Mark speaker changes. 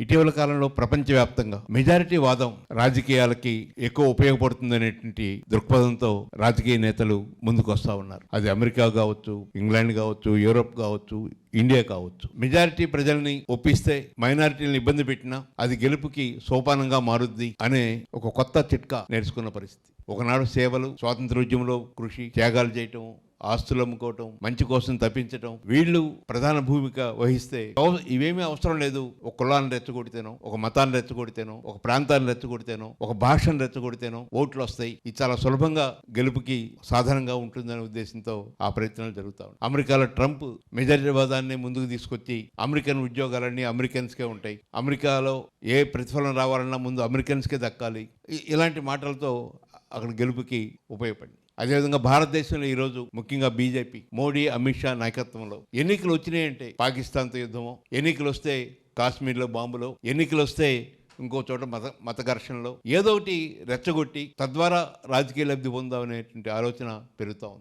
Speaker 1: ఇటీవల కాలంలో ప్రపంచవ్యాప్తంగా మెజారిటీ వాదం రాజకీయాలకి ఎక్కువ ఉపయోగపడుతుంది అనేటువంటి దృక్పథంతో రాజకీయ నేతలు ముందుకు వస్తా ఉన్నారు. అది అమెరికా కావచ్చు ఇంగ్లాండ్ కావచ్చు యూరోప్ కావచ్చు ఇండియా కావచ్చు. మెజారిటీ ప్రజల్ని ఒప్పిస్తే మైనారిటీలను ఇబ్బంది పెట్టినా అది గెలుపుకి సోపానంగా మారుద్ది అనే ఒక కొత్త చిట్కా నేర్చుకున్న పరిస్థితి. ఒకనాడు సేవలు స్వాతంత్రోద్యమంలో కృషి త్యాగాలు చేయటం ఆస్తులు అమ్ముకోవటం మంచి కోసం తప్పించటం వీళ్ళు ప్రధాన భూమిక వహిస్తే ఇవేమీ అవసరం లేదు. ఒక కులాన్ని రెచ్చగొడితేనో ఒక మతాన్ని రెచ్చగొడితేనో ఒక ప్రాంతాన్ని రెచ్చగొడితేనో ఒక భాషను రెచ్చగొడితేనో ఓట్లు వస్తాయి. ఇది చాలా సులభంగా గెలుపుకి సాధారణంగా ఉంటుందనే ఉద్దేశంతో ఆ ప్రయత్నాలు జరుగుతా ఉన్నాయి. అమెరికాలో ట్రంప్ మెజారిటీవాదాన్ని ముందుకు తీసుకొచ్చి అమెరికన్ ఉద్యోగాలన్నీ అమెరికన్స్కే ఉంటాయి. అమెరికాలో ఏ ప్రతిఫలం రావాలన్నా ముందు అమెరికన్స్కే దక్కాలి. ఇలాంటి మాటలతో అక్కడ గెలుపుకి ఉపయోగపడింది. అదేవిధంగా భారతదేశంలో ఈరోజు ముఖ్యంగా బీజేపీ మోడీ అమిత్ షా నాయకత్వంలో ఎన్నికలు వచ్చినాయంటే పాకిస్తాన్తో యుద్ధమో ఎన్నికలు వస్తే కాశ్మీర్లో బాంబులో ఎన్నికలు వస్తే ఇంకో చోట మత మత ఘర్షణలో ఏదో ఒకటి రెచ్చగొట్టి తద్వారా రాజకీయ లబ్ధి పొందామనేటువంటి ఆలోచన పెరుగుతూ ఉంది.